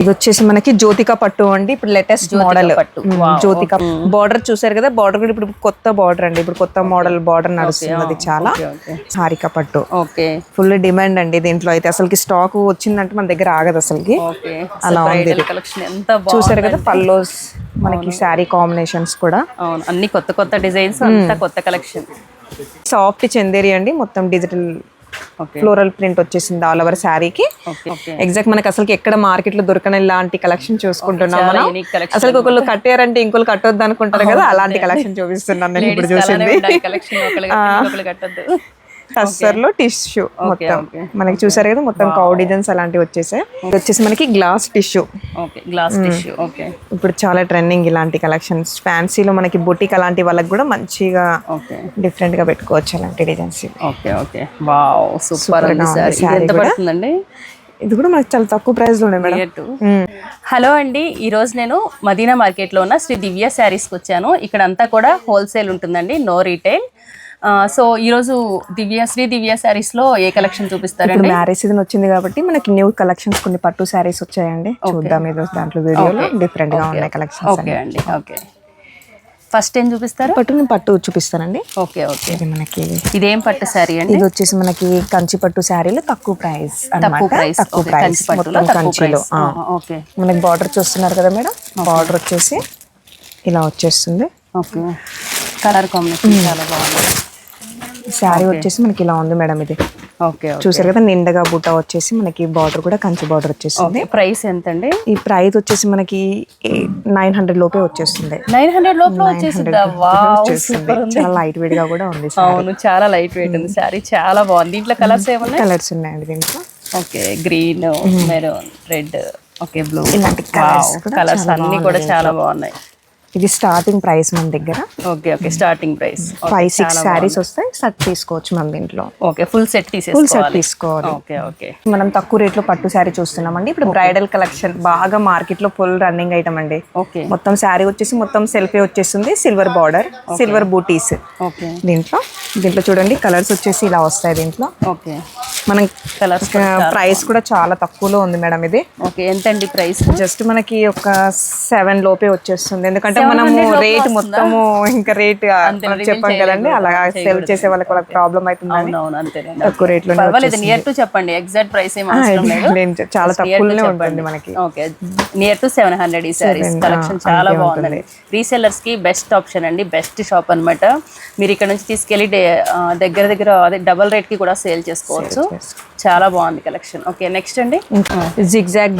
ఇది వచ్చేసి మనకి జ్యోతిక పట్టు అండి. ఇప్పుడు లేటెస్ట్ మోడల్ పట్టు. జ్యోతిక. బార్డర్ చూసారు కదా? బార్డర్ కూడా ఇప్పుడు కొత్త బార్డర్ అండి. ఇప్పుడు కొత్త మోడల్ బార్డర్ నడుస్తుంది అది చాలా. హారిక పట్టు. ఓకే ఫుల్ డిమాండ్ అండి దీంట్లో అయితే. అసలుకి స్టాక్ వచ్చిందంటే మన దగ్గర ఆగదు అసలుకి. అలా ఉంది చూసారు కదా? పల్లోస్ మనకి శారీ కాంబినేషన్స్ కూడా. అన్ని కొత్త కొత్త డిజైన్స్ అంతా కొత్త కలెక్షన్ సాఫ్ట్ చందేరి అండి. మొత్తం డిజిటల్ ఫ్లోరల్ ప్రింట్ వచ్చేసింది ఆల్ ఓవర్ శారీకి. ఎగ్జాక్ట్ మనకి అసలు ఎక్కడ మార్కెట్లో దొరకని ఇలాంటి కలెక్షన్ చూసుకుంటున్నాం మనం. అసలు ఒకళ్ళు కట్టారంటే ఇంకోళ్ళు కట్టొద్దు అనుకుంటారు కదా అలాంటి కలెక్షన్ చూపిస్తున్నాను నేను ఇప్పుడు చూసింది. టస్సర్లో టిష్యూ మొత్తం. మనకి చూసారు కదా మొత్తం కౌ డిజైన్స్ అలాంటివి వచ్చేసాయి వచ్చేసి మనకి glass tissue okay glass tissue okay ఇప్పుడు చాలా ట్రెండింగ్ ఇలాంటి కలెక్షన్స్ ఫ్యాన్సీలో మనకి బొటిక్ అలాంటి వాళ్ళకి కూడా మంచిగా డిఫరెంట్గా పెట్టుకోవచ్చు అలాంటి designs okay okay wow super ఎంత. పడుతుందండి? ఇది కూడా మనకి చాలా తక్కువ ప్రైస్లో ఉన్నాయి మేడం. హలో అండి ఈరోజు నేను మదీనా మార్కెట్లో ఉన్న శ్రీ దివ్య శారీస్కి వచ్చాను. ఇక్కడ అంతా కూడా హోల్సేల్ ఉంటుందండి నో రీటైల్ సో ఈరోజు దివ్య శ్రీ దివ్య శారీస్లో ఏ కలెక్షన్ ఇప్పుడు చూపిస్తారండి మ్యారేజ్ సీజన్ వచ్చింది కాబట్టి మనకి న్యూ కలెక్షన్స్ కొన్ని పట్టు శారీస్ వచ్చాయండి. చూద్దాం ఏదో దాంట్లో వీడియోలో డిఫరెంట్గా ఉన్నాయి కలెక్షన్స్ ఓకే అండి. ఓకే. ఫస్ట్ ఏం చూపిస్తారు? పట్టు నేను పట్టు చూపిస్తానండి. Okay okay. ఇది మనకి ఇదేం పట్టు శారీ అండి? ఇది వచ్చేసి మనకి కంచి పట్టు శారీలు తక్కువ ప్రైస్ తక్కువ ప్రైస్ తక్కువ ప్రైస్ మొత్తం కంచిలో. ఓకే. మనకి బార్డర్ చూస్తున్నారు కదా మేడం? బార్డర్ వచ్చేసి ఇలా వచ్చేస్తుంది. ఓకే. కలర్ కాంబినేషన్ చాలా బాగుంది. శారీ వచ్చేసి మనకి ఇలా ఉంది మేడం ఇది. ఓకే చూసారు కదా నిండగా బుట్ట వచ్చేసి మనకి బార్డర్ కూడా కంచి బార్డర్ వచ్చేస్తుంది ఓకే ప్రైస్ ఎంత అండి ఈ ప్రైస్ వచ్చేసి మనకి నైన్ హండ్రెడ్ లోపే వచ్చేస్తుంది. నైన్ హండ్రెడ్ లోపల వచ్చేసిందా? చాలా లైట్ వెయిట్గా కూడా ఉంది అవును చాలా లైట్ వెయిట్ ఉంది. శారీ చాలా బాగుంది. దీంట్లో కలర్స్ ఏమన్నాయి? కలర్స్ ఉన్నాయండి దీంట్లో. Okay green maroon red okay blue ఇలాంటి కలర్స్ అన్ని కూడా చాలా బాగున్నాయి. ఇది స్టార్టింగ్ ప్రైస్ మన దగ్గర. Okay okay starting price five six saris వస్తాయి సెట్ తీసుకోవచ్చు మనం దీంట్లో. Okay full set full set తీసుకోవాలి. ఓకే ఓకే మనం తక్కువ రేట్లో పట్టు శారీ చూస్తున్నామండి. ఇప్పుడు బ్రైడల్ కలెక్షన్ బాగా మార్కెట్లో ఫుల్ రన్నింగ్ ఐటమ్ అండి. ఓకే మొత్తం శారీ వచ్చేసి మొత్తం సెల్ఫీ వచ్చేస్తుంది. సిల్వర్ బార్డర్ సిల్వర్ బూటీస్ ఓకే దీంట్లో. దీంట్లో చూడండి కలర్స్ వచ్చేసి ఇలా వస్తాయి దీంట్లో. ఓకే మనం కలర్స్ ప్రైస్ కూడా చాలా తక్కువలో ఉంది మేడం ఇది. ఓకే ఎంతండి ప్రైస్ జస్ట్ మనకి ఒక సెవెన్ లోపే వచ్చేస్తుంది. ఎందుకంటే మనము రేట్ మొత్తము ఇంకా రేట్ చెప్పాం కదండి అలా సెల్ చేసే వాళ్ళకి వాళ్ళకి ప్రాబ్లం అవుతుందని అంతేనండి. తక్కువ రేట్లో నియర్ టు చెప్పండి. ఎగ్జాక్ట్ ప్రైస్ లేదు. చాలా తక్కువలోనే ఉంటుంది మనకి. Okay near to seven hundred ఈ సారీస్ కలెక్షన్ చాలా బాగుందండి. రీసెల్లర్స్కి బెస్ట్ ఆప్షన్ అండి బెస్ట్ షాప్ అన్నమాట. మీరు ఇక్కడ నుంచి తీసుకెళ్ళి దగ్గర దగ్గర అదే డబల్ రేట్కి కూడా సేల్ చేసుకోవచ్చు. చాలా బాగుంది కలెక్షన్ ఓకే నెక్స్ట్ అండి. జిగ్జాగ్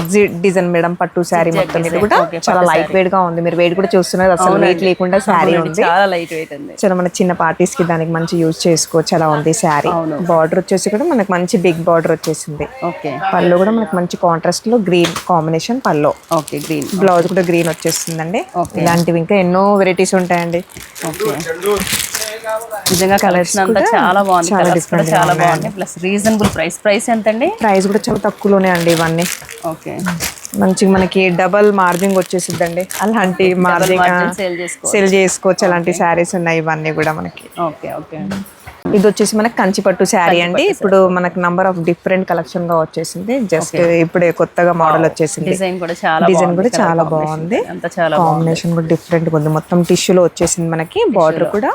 డిజైన్ మేడం పట్టు శారీ మొత్తం ఇది కూడా చాలా లైట్ వెయిట్గా ఉంది. మీరు వెయిట్ కూడా చూస్తున్నారు అసలు వెయిట్ లేకుండా శారీ ఉంది చాలా లైట్ వెయిట్ ఉంది. చాలా మన చిన్న పార్టీస్కి దానికి మంచి యూజ్ చేసుకోవచ్చు. అలా ఉంది శారీ బార్డర్ వచ్చేసి కూడా మనకి మంచి బిగ్ బార్డర్ వచ్చేసింది. ఓకే. పళ్ళు కూడా మనకి మంచి కాంట్రాస్ట్లో గ్రీన్ కాంబినేషన్ పళ్ళు. ఓకే గ్రీన్ బ్లౌజ్ కూడా గ్రీన్ వచ్చేస్తుందండి. ఇలాంటివి ఇంకా ఎన్నో వెరైటీస్ ఉంటాయండి. ఓకే. నిజంగా కలెక్షన్ అంతా చాలా బాగుంది. కలర్స్ కూడా చాలా బాగుంది ప్లస్ రీజనబుల్ ప్రైస్ ప్రైస్ ఎంత అండి ప్రైస్ కూడా చాలా తక్కువలోనే అండి ఇవన్నీ. ఓకే. మంచిగా మనకి డబల్ మార్జింగ్ వచ్చేసిద్దండి. అలాంటి మార్జింగ్. సేల్ చేసుకోవచ్చు. అలాంటి శారీస్ ఉన్నాయి ఇవన్నీ కూడా మనకి. ఓకే ఓకే ఇది వచ్చేసి మనకి కంచి పట్టు శారీ అండి. ఇప్పుడు మనకి నంబర్ ఆఫ్ డిఫరెంట్ కలెక్షన్గా వచ్చేసింది. జస్ట్ ఇప్పుడే కొత్తగా మోడల్ వచ్చేసింది. డిజైన్ కూడా చాలా డిజైన్. కూడా చాలా బాగుంది. కాంబినేషన్ కూడా డిఫరెంట్ ఉంది. మొత్తం టిష్యూలో వచ్చేసింది మనకి. బార్డర్ కూడా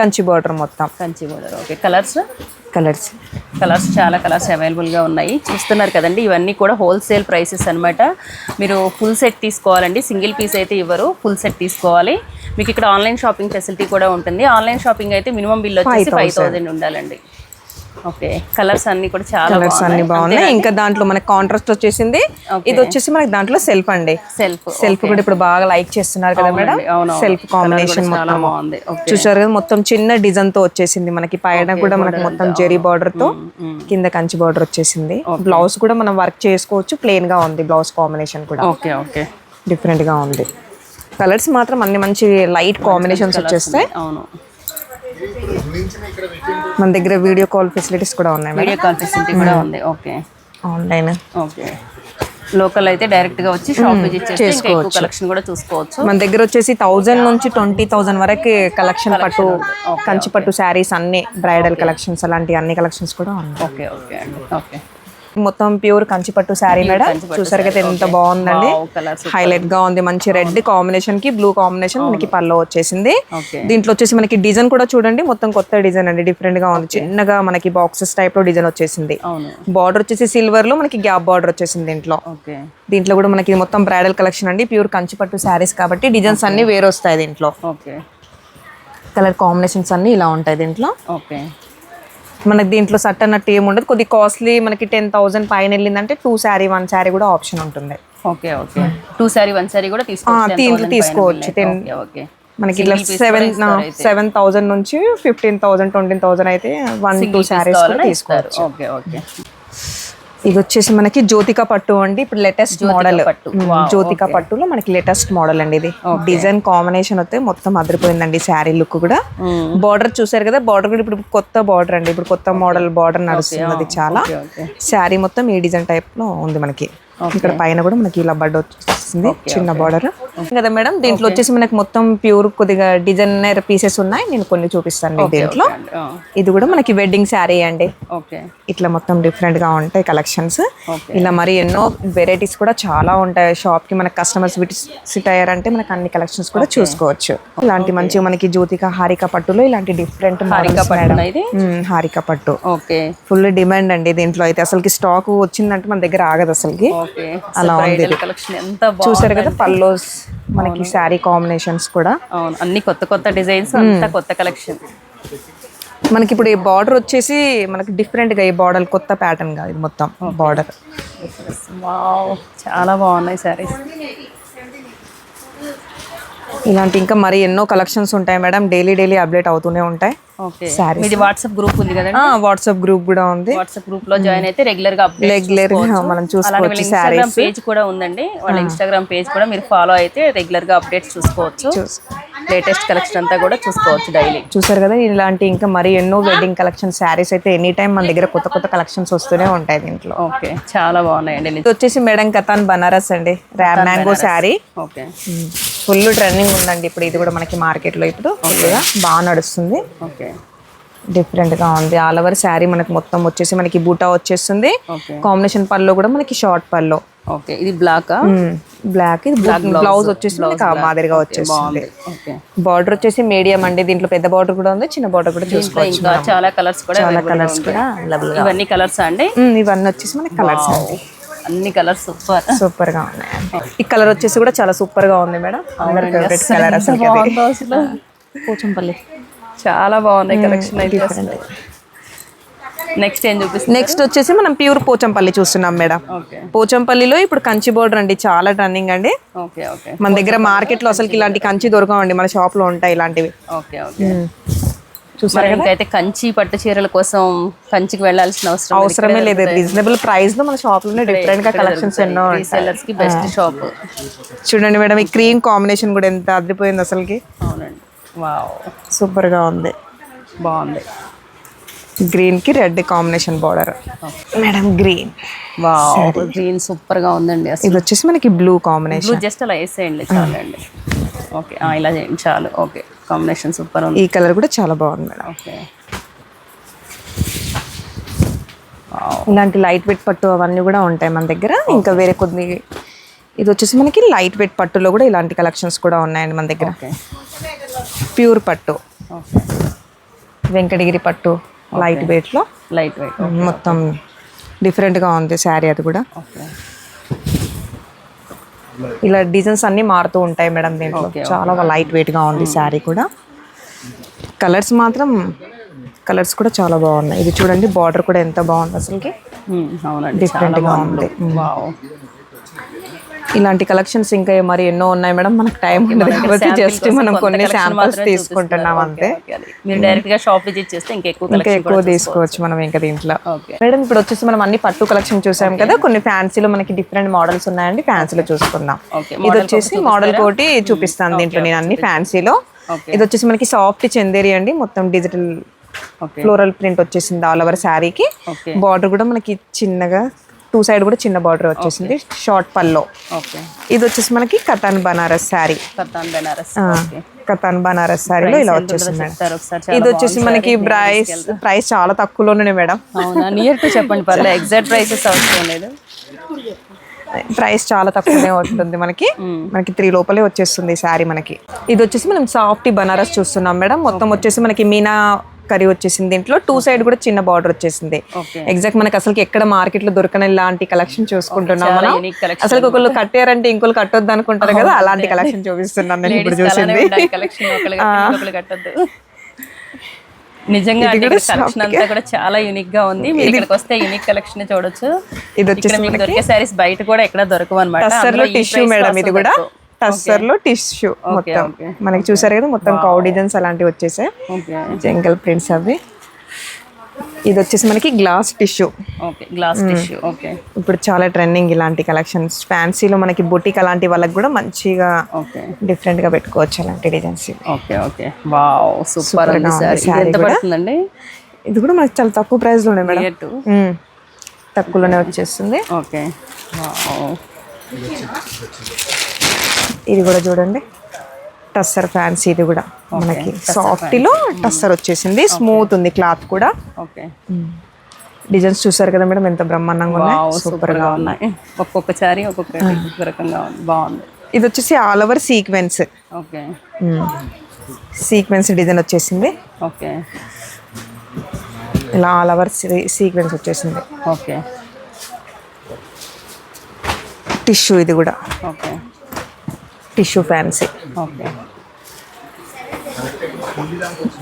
కంచి బార్డర్ మొత్తం. Kanchi border okay colours colours. Colours చాలా కలర్స్ అవైలబుల్గా ఉన్నాయి. చూస్తున్నారు కదండి ఇవన్నీ కూడా హోల్సేల్ ప్రైసెస్ అన్నమాట. మీరు ఫుల్ సెట్ తీసుకోవాలండి. సింగిల్ పీస్ అయితే ఇవ్వరు ఫుల్ సెట్ తీసుకోవాలి. మీకు ఇక్కడ ఆన్లైన్ షాపింగ్ ఫెసిలిటీ కూడా ఉంటుంది. ఆన్లైన్ షాపింగ్ అయితే మినిమం బిల్ వచ్చేసి ఫైవ్ థౌసండ్. ఉండాలండి. ఓకే. కలర్స్ అన్నీ కూడా చాలా కలర్స్ అన్ని బాగున్నాయి. ఇంకా దాంట్లో మనకి కాంట్రాస్ట్ వచ్చేసింది. ఇది వచ్చేసి మనకి దాంట్లో సెల్ఫ్ అండి. సెల్ఫ్ సెల్ఫ్ కూడా ఇప్పుడు బాగా లైక్ చేస్తున్నారు కదా మేడం. సెల్ఫ్ కాంబినేషన్ మొత్తం బాగుంది. చూసారు కదా మొత్తం చిన్న డిజైన్తో వచ్చేసింది మనకి. పైన కూడా మనకి మొత్తం జెరీ బార్డర్తో కింద కంచి బార్డర్ వచ్చేసింది. బ్లౌజ్ కూడా మనం వర్క్ చేసుకోవచ్చు. ప్లెయిన్గా ఉంది బ్లౌజ్ కాంబినేషన్ కూడా. Okay okay. డిఫరెంట్గా ఉంది. కలర్స్ మాత్రం అన్ని మంచి లైట్ కాంబినేషన్స్ వచ్చేస్తాయి. అవును. మన దగ్గర వీడియో కాల్ ఫెసిలిటీస్ కూడా ఉన్నాయి వీడియో కాల్ ఫెసిలిటీ కూడా ఉంది. ఓకే ఆన్లైన్ ఓకే లోకల్ అయితే డైరెక్ట్గా వచ్చి షాప్ విజిట్ చేస్తే ఇంకా ఎక్కువ కలెక్షన్ కూడా చూసుకోవచ్చు. మన దగ్గర వచ్చేసి థౌజండ్ నుంచి ట్వంటీ థౌజండ్ వరకు కలెక్షన్ పట్టు కంచి పట్టు శారీస్ అన్ని బ్రైడల్ కలెక్షన్స్ అలాంటి అన్ని కలెక్షన్స్ కూడా ఉన్నాయి. ఓకే ఓకే ఓకే మొత్తం ప్యూర్ కంచిపట్టు శారీ మేడం. చూసారు కదా ఎంత బాగుందండి. హైలైట్గా ఉంది. మంచి రెడ్ కాంబినేషన్కి బ్లూ కాంబినేషన్ మనకి పల్లో వచ్చేసింది. దీంట్లో వచ్చేసి మనకి డిజైన్ కూడా చూడండి. మొత్తం కొత్త డిజైన్ అండి. డిఫరెంట్గా ఉంది. చిన్నగా మనకి బాక్సెస్ టైప్లో డిజైన్ వచ్చేసింది. బార్డర్ వచ్చేసి సిల్వర్లో మనకి గ్యాప్ బార్డర్ వచ్చేసింది దీంట్లో. దీంట్లో కూడా మనకి మొత్తం బ్రైడల్ కలెక్షన్ అండి. ప్యూర్ కంచిపట్టు శారీస్ కాబట్టి డిజైన్స్ అన్ని వేరే వస్తాయి దీంట్లో. కలర్ కాంబినేషన్స్ అన్ని ఇలా ఉంటాయి దీంట్లో. ఓకే మనకి దీంట్లో సట్ అన్నట్టు ఏమి ఉండదు. కొద్ది కాస్ట్లీ మనకి టెన్ థౌసండ్ పైన వెళ్ళిందంటే టూ శారీ వన్ శారీ కూడా ఆప్షన్ ఉంటుంది. Okay okay. Two sari one sari కూడా తీసుకోవచ్చు. దీంట్లో తీసుకోవచ్చు. టెన్ ఓకే మనకి ఇట్లా సెవెన్ సెవెన్ థౌసండ్ నుంచి ఫిఫ్టీన్ థౌసండ్ ట్వంటీ థౌసండ్ అయితే వన్ టూ శారీస్ కూడా తీసుకోవచ్చు. Okay okay. ఇది వచ్చేసి మనకి జ్యోతిక పట్టు అండి. ఇప్పుడు లేటెస్ట్ మోడల్ పట్టు. జ్యోతిక పట్టులో మనకి లేటెస్ట్ మోడల్ అండి ఇది. డిజైన్ కాంబినేషన్ వస్తే మొత్తం అదిరిపోయిందండి శారీ లుక్ కూడా. బార్డర్ చూసారు కదా బార్డర్ కూడా ఇప్పుడు కొత్త బార్డర్ అండి. ఇప్పుడు కొత్త మోడల్ బార్డర్ నడుస్తుంది చాలా. శారీ మొత్తం ఈ డిజైన్ టైప్లో ఉంది మనకి. ఇక్కడ పైన కూడా మనకి ఇలా బడ్ వచ్చేసింది చిన్న బార్డర్ కదా మేడం? దీంట్లో వచ్చేసి మనకి మొత్తం ప్యూర్ కొద్దిగా డిజైనర్ పీసెస్ ఉన్నాయి. నేను కొన్ని చూపిస్తాను దీంట్లో. ఇది కూడా మనకి వెడ్డింగ్ శారీ అండి. ఇట్లా మొత్తం డిఫరెంట్గా ఉంటాయి కలెక్షన్స్. ఇలా మరి ఎన్నో వెరైటీస్ కూడా చాలా ఉంటాయి. షాప్కి మనకి కస్టమర్స్ విజిట్ అయ్యారంటే మనకి అన్ని కలెక్షన్స్ కూడా చూసుకోవచ్చు. ఇలాంటి మంచి మనకి జ్యోతిక హారిక పట్టులో ఇలాంటి డిఫరెంట్ హారిక పట్టు. ఫుల్ డిమాండ్ అండి దీంట్లో అయితే. అసలుకి స్టాక్ వచ్చిందంటే మన దగ్గర ఆగదు అసలుకి. ఓకే అలా ఉంది కలెక్షన్ ఎంత చూసారు కదా పల్లోస్ మనకి శారీ కాంబినేషన్స్ కూడా. అవును అన్ని కొత్త కొత్త డిజైన్స్ అంతా కొత్త కలెక్షన్ మనకి ఇప్పుడు ఈ బార్డర్ వచ్చేసి మనకి డిఫరెంట్గా ఈ బార్డర్ కొత్త ప్యాటర్న్గా ఇది మొత్తం బార్డర్ చాలా బాగున్నాయి సారీస్ ఇలాంటి ఇంకా మరి ఎన్నో కలెక్షన్స్ ఉంటాయి మేడం. డైలీ డైలీ అప్డేట్ అవుతూనే ఉంటాయి. మీది వాట్సాప్ గ్రూప్ ఉంది కదండి? వాట్సాప్ గ్రూప్ కూడా ఉంది. వాట్సాప్ గ్రూప్లో జాయిన్ అయితే రెగ్యులర్గా రెగ్యులర్ మనం చూసుకోవచ్చు ఇన్స్టాగ్రామ్ పేజ్ కూడా ఉందండి. వాళ్ళ ఇన్స్టాగ్రామ్ పేజ్ కూడా మీరు ఫాలో అయితే రెగ్యులర్గా అప్డేట్స్ చూసుకోవచ్చు. లేటెస్ట్ కలెక్షన్ అంతా కూడా చూసుకోవచ్చు డైలీ చూసారు కదా ఇలాంటి ఇంకా మరి ఎన్నో వెడ్డింగ్ కలెక్షన్ శారీస్ అయితే ఎనీ టైం మన దగ్గర కొత్త కొత్త కలెక్షన్స్ వస్తూనే ఉంటాయి దీంట్లో. ఓకే చాలా బాగున్నాయండి. ఇది వచ్చేసి మేడం కథాన్ బనారస్ అండి RAM mango sari okay full trending ఉందండి ఇప్పుడు ఇది కూడా మనకి మార్కెట్లో ఇప్పుడు ఫుల్గా బాగా నడుస్తుంది. ఓకే డిఫరెంట్గా ఉంది. ఆల్ ఓవర్ శారీ మనకి మొత్తం వచ్చేసి మనకి బూటా వచ్చేస్తుంది. కాంబినేషన్ పల్లో కూడా మనకి షార్ట్ పల్లో ఓకే ఇది బ్లాక్ బ్లాక్ ఇది బ్లౌజ్ వచ్చేసి మాదిరిగా వచ్చేస్తుంది ఓకే. బార్డర్ వచ్చేసి మీడియం అండి దీంట్లో పెద్ద బార్డర్ కూడా ఉంది చిన్న బార్డర్ కూడా చూసుకోవచ్చు ఇంకా చాలా కలర్స్ కూడా చాలా కలర్స్. కూడా ఇవన్నీ కలర్స్ అండి? ఇవన్నీ వచ్చేసి మనకి కలర్స్ అండి. అన్ని కలర్స్ సూపర్ సూపర్గా ఉన్నాయి. ఈ కలర్ వచ్చేసి కూడా చాలా సూపర్గా ఉంది మేడం. కలర్ అసలు. పోచంపల్లి. చాలా బాగున్నాయి కలెక్షన్ అయితే. నెక్స్ట్ ఏం చూపిస్తుంది నెక్స్ట్ వచ్చేసి మనం ప్యూర్ పోచంపల్లి చూస్తున్నాం మేడం. ఓకే పోచంపల్లిలో ఇప్పుడు కంచి బోర్డర్ అండి చాలా ట్రెండింగ్ అండి. ఓకే ఓకే మన దగ్గర మార్కెట్లో అసలు ఇలాంటి కంచి దొరకవండి మన షాప్లో ఉంటాయి ఇలాంటివి. ఓకే ఓకే చూసారు? మరి ఇంకైతే కంచి పట్టు చీరల కోసం కంచికి వెళ్ళాల్సిన అవసరం అవసరమే లేదు రీజనబుల్ ప్రైస్లో మన షాప్లోనే డిఫరెంట్గా కలెక్షన్స్ ఎన్నో ఉంటాయి. రీసెల్లర్స్కి బెస్ట్ షాప్ చూడండి మేడం ఈ క్రీమ్ కాంబినేషన్ కూడా ఎంత అదిరిపోయింది అసలుకి. అవునండి. వావ్ సూపర్గా ఉంది. బాగుంది. గ్రీన్కి red combination border. Madam green. Wow green సూపర్గా ఉందండి ఇది వచ్చేసి మనకి బ్లూ కాంబినేషన్. బ్లూ జస్ట్ అలా వేసేయండి చాలండి. ఓకే ఆ, ఇలా చేయండి చాలు. ఓకే కాంబినేషన్ సూపర్ ఉంది. ఈ కలర్ కూడా చాలా బాగుంది మేడం. ఓకే. ఇలాంటి లైట్ వెయిట్ పట్టు అవన్నీ కూడా ఉంటాయి మన దగ్గర. ఇంకా వేరే కొన్ని ఇది వచ్చేసి మనకి లైట్ వెయిట్ పట్టులో కూడా ఇలాంటి కలెక్షన్స్ కూడా ఉన్నాయండి మన దగ్గర. ప్యూర్ పట్టు. వెంకటగిరి పట్టు. లైట్ వెయిట్లో? లైట్ వెయిట్ మొత్తం డిఫరెంట్గా ఉంది శారీ అది కూడా. ఇలా డిజైన్స్ అన్ని మారుతూ ఉంటాయి మేడం దీంట్లో. చాలా లైట్ వెయిట్గా ఉంది శారీ కూడా. కలర్స్ మాత్రం కలర్స్ కూడా చాలా బాగున్నాయి. ఇది చూడండి బార్డర్ కూడా ఎంత బాగుంది అసలుకి. Hmm, అవునండి డిఫరెంట్గా ఉంది. వావ్ ఇలాంటి కలెక్షన్స్ ఇంకా మరి ఎన్నో ఉన్నాయి మేడం? మనకు టైం ఉండదు కాబట్టి జస్ట్ మనం కొన్ని శాంపిల్స్ తీసుకుంటున్నాం అంతే. మీరు డైరెక్ట్గా షాప్ విజిట్ చేస్తే ఇంకా ఎక్కువ ఇంకా ఎక్కువ తీసుకోవచ్చు మనం ఇంకా దీంట్లో. మేడం ఇప్పుడు వచ్చేసి మనం అన్ని పట్టు కలెక్షన్ చూసాం కదా కొన్ని ఫ్యాన్సీలో మనకి డిఫరెంట్ మోడల్స్ ఉన్నాయండి ఫ్యాన్సీలో చూసుకుందాం. ఇది వచ్చేసి మోడల్ కోటి చూపిస్తాను దీంట్లో నేను అన్ని ఫ్యాన్సీలో ఇది వచ్చేసి మనకి సాఫ్ట్ చందేరి అండి మొత్తం డిజిటల్ ఫ్లోరల్ ప్రింట్ వచ్చేసింది ఆల్ ఓవర్ శారీకి. బార్డర్ కూడా మనకి చిన్నగా టూ సైడ్ కూడా చిన్న బార్డర్ వచ్చేసింది. షార్ట్ పల్లో. ఇది వచ్చేసి మనకి కతాన్ బనారస్ శారీ. కతాన్ బెనారస్. కతాన్ బనారస్ శారీలో ఇలా వచ్చేసింది ఇది వచ్చేసి మనకి ప్రైస్ ప్రైస్ చాలా తక్కువలోనే మేడం. అవునా? నియర్ టు చెప్పండి పర్లేదు ఎగ్జాక్ట్ ప్రైసెస్ అవసరం లేదు. ప్రైస్ చాలా తక్కువనే ఉంటుంది మనకి. మనకి త్రీ లోపలే వచ్చేస్తుంది శారీ మనకి. ఇది వచ్చేసి మనం సాఫ్ట్ బనారస్ చూస్తున్నాం మేడం. మొత్తం వచ్చేసి మనకి మీనా కర్రీ వచ్చేసింది దీంట్లో. టూ సైడ్ కూడా చిన్న బార్డర్ వచ్చేసింది. ఎగ్జాక్ట్ మనకి అసలు ఎక్కడ మార్కెట్లో దొరకని ఇలాంటి కలెక్షన్ చూసుకుంటున్నాం మనం. అసలు ఒకళ్ళు కట్టారంటే ఇంకోళ్ళు కట్టొద్దు అనుకుంటారు కదా అలాంటి కలెక్షన్ చూపిస్తున్నాను నేను ఇప్పుడు చూసింది. నిజంగా కలెక్షన్ అంతా కూడా చాలా యూనిక్గా ఉంది. మీరు ఇక్కడికి వస్తే యూనిక్ కలెక్షన్ చూడొచ్చు. ఇది వచ్చేసి దొరికే సారీస్ బయట కూడా ఎక్కడ దొరకవు అనమాట టిష్యూ మేడం ఇది కూడా. టస్సర్లో టిష్యూ మొత్తం. మనకి చూసారు కదా మొత్తం కౌ డిజైన్స్ అలాంటివి వచ్చేసాయి. జంగల్ ప్రింట్స్ అవి. ఇది వచ్చేసి మనకి glass tissue okay glass tissue okay. ఇప్పుడు చాలా ట్రెండింగ్ ఇలాంటి కలెక్షన్స్ ఫ్యాన్సీలో మనకి బుటిక్ అలాంటి వాళ్ళకి కూడా మంచిగా డిఫరెంట్గా పెట్టుకోవచ్చు అలాంటి designs okay okay. Wow super ఎంత. పడుతుందండి? ఇది కూడా మనకి చాలా తక్కువ ప్రైస్లోనే మేడం. తక్కువలోనే వచ్చేస్తుంది. ఓకే. వావ్ ఇది కూడా చూడండి. టస్సర్ ఫ్యాన్సీ ఇది కూడా మనకి సాఫ్టీలో టస్సర్ వచ్చేసింది. స్మూత్ ఉంది క్లాత్ కూడా. ఓకే. డిజైన్స్ చూసారు కదా మేడం ఎంత బ్రహ్మాండంగా ఉన్నాయి? సూపర్గా ఉన్నాయి. ఒక్కొక్క సారీ ఒక్కొక్క రకంగా బాగుంది. ఇది వచ్చేసి all over sequence. Okay. Sequence design వచ్చేసింది. ఓకే. ఇలా ఆల్ ఓవర్ సీక్వెన్స్ వచ్చేసింది. ఓకే. టిష్యూ ఇది కూడా. ఓకే. Tissue fancy. ఓకే.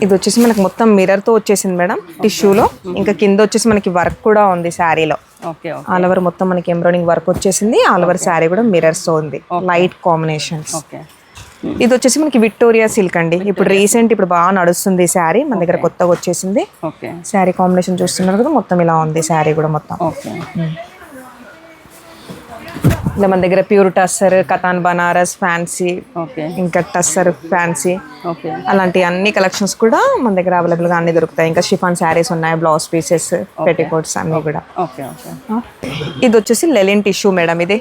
ఇది వచ్చేసి మనకి మొత్తం మిర్రర్తో వచ్చేసింది మేడం టిష్యూలో. ఇంకా కింద వచ్చేసి మనకి వర్క్ కూడా ఉంది శారీలో. ఆల్ ఓవర్ మొత్తం మనకి ఎంబ్రాయిడింగ్ వర్క్ వచ్చేసింది ఆల్ ఓవర్ శారీ కూడా మిర్రర్స్తో ఉంది. లైట్ కాంబినేషన్స్ ఇది వచ్చేసి మనకి విక్టోరియా సిల్క్ అండి. ఇప్పుడు రీసెంట్ ఇప్పుడు బాగా నడుస్తుంది శారీ మన దగ్గర కొత్తగా వచ్చేసింది. శారీ కాంబినేషన్ చూస్తున్నారు కదా మొత్తం ఇలా ఉంది శారీ కూడా మొత్తం. ఇలా మన దగ్గర ప్యూర్ టస్సర్ కతాన్ బనారస్ ఫ్యాన్సీ ఇంకా టస్సర్ ఫ్యాన్సీ అలాంటి అన్ని కలెక్షన్స్ కూడా మన దగ్గర అవైలబుల్గా అన్ని దొరుకుతాయి. ఇంకా షిఫాన్ శారీస్ ఉన్నాయి బ్లౌజ్ పీసెస్ పెట్టికోట్స్ అన్ని కూడా. ఇది వచ్చేసి లెలిన్ టిష్యూ మేడం ఇది.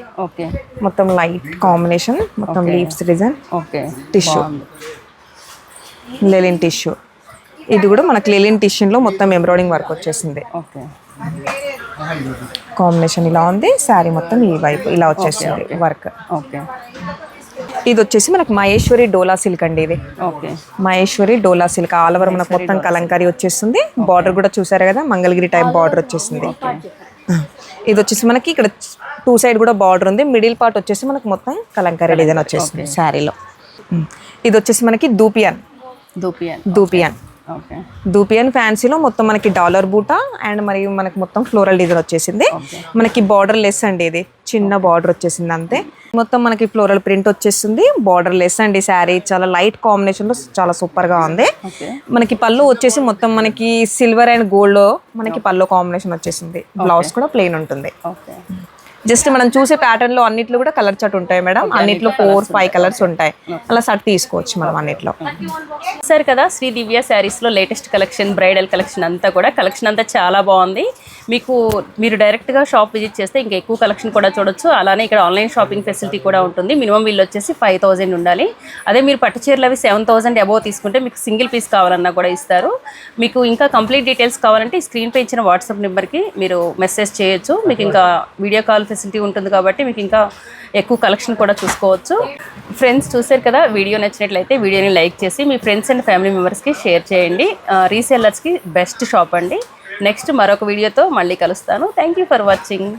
మొత్తం లైట్ కాంబినేషన్ మొత్తం leaves design. Tissue. Linen tissue. ఇది కూడా మనకి లెలిన్ టిష్యూలో మొత్తం ఎంబ్రాయిడింగ్ వర్క్ వచ్చేసింది. ఓకే. కాంబినేషన్ ఇలా ఉంది శారీ మొత్తం ఈ వైపు ఇలా వచ్చేసింది వర్క్. ఓకే. ఇది వచ్చేసి మనకు మహేశ్వరి డోలా సిల్క్ అండి ఇది. Okay. Maheshwari Dola silk all over మనకు మొత్తం కలంకారీ వచ్చేస్తుంది. బార్డర్ కూడా చూసారు కదా మంగళగిరి టైప్ బార్డర్ వచ్చేసింది. ఇది వచ్చేసి మనకి ఇక్కడ టూ సైడ్ కూడా బార్డర్ ఉంది. మిడిల్ పార్ట్ వచ్చేసి మనకు మొత్తం కలంకారీ డిజైన్ వచ్చేసింది శారీలో. ఇది వచ్చేసి మనకి దూపియన్. దూపియన్. దూపియన్. దూపియన్ ఫ్యాన్సీలో మొత్తం మనకి డాలర్ బూటా అండ్ మరియు మనకి మొత్తం ఫ్లోరల్ డిజైన్ వచ్చేసింది. మనకి బార్డర్ లెస్ అండి ఇది. చిన్న బార్డర్ వచ్చేసింది అంతే. మొత్తం మనకి ఫ్లోరల్ ప్రింట్ వచ్చేసింది. బార్డర్ లెస్ అండి శారీ. చాలా లైట్ కాంబినేషన్లో చాలా సూపర్గా ఉంది మనకి పళ్ళు వచ్చేసి మొత్తం మనకి సిల్వర్ అండ్ గోల్డ్ మనకి పళ్ళు కాంబినేషన్ వచ్చేసింది. బ్లౌజ్ కూడా ప్లెయిన్ ఉంటుంది. జస్ట్ మనం చూసే ప్యాటర్న్లో అన్నిట్లో కూడా కలర్ చాట్ ఉంటాయి మేడం. అన్నిట్లో ఫోర్ ఫైవ్ కలర్స్ ఉంటాయి. అలా షర్ట్ తీసుకోవచ్చు మనం అన్నిట్లో. సరే కదా శ్రీ దివ్య శారీస్లో లేటెస్ట్ కలెక్షన్ బ్రైడల్ కలెక్షన్ అంతా కూడా. కలెక్షన్ అంతా చాలా బాగుంది. మీకు మీరు డైరెక్ట్గా షాప్ విజిట్ చేస్తే ఇంకా ఎక్కువ కలెక్షన్ కూడా చూడొచ్చు. అలానే ఇక్కడ ఆన్లైన్ షాపింగ్ ఫెసిలిటీ కూడా ఉంటుంది. మినిమం వీళ్ళు వచ్చేసి ఫైవ్ థౌజండ్ ఉండాలి. అదే మీరు పట్టు చీరలు అవి సెవెన్ థౌసండ్ అబోవ్ తీసుకుంటే మీకు సింగిల్ పీస్ కావాలన్నా కూడా ఇస్తారు. మీకు ఇంకా కంప్లీట్ డీటెయిల్స్ కావాలంటే ఈ స్క్రీన్ పై ఇచ్చిన వాట్సాప్ నెంబర్కి మీరు మెసేజ్ చేయొచ్చు. మీకు ఇంకా వీడియో కాల్ ఫెసిలిటీ ఉంటుంది కాబట్టి మీకు ఇంకా ఎక్కువ కలెక్షన్ కూడా చూసుకోవచ్చు. ఫ్రెండ్స్ చూసారు కదా వీడియో నచ్చినట్లయితే వీడియోని లైక్ చేసి మీ ఫ్రెండ్స్ అండ్ ఫ్యామిలీ మెంబర్స్కి షేర్ చేయండి. రీసేలర్స్కి బెస్ట్ షాప్ అండి. నెక్స్ట్ మరొక వీడియోతో మళ్ళీ కలుస్తాను. Thank you for watching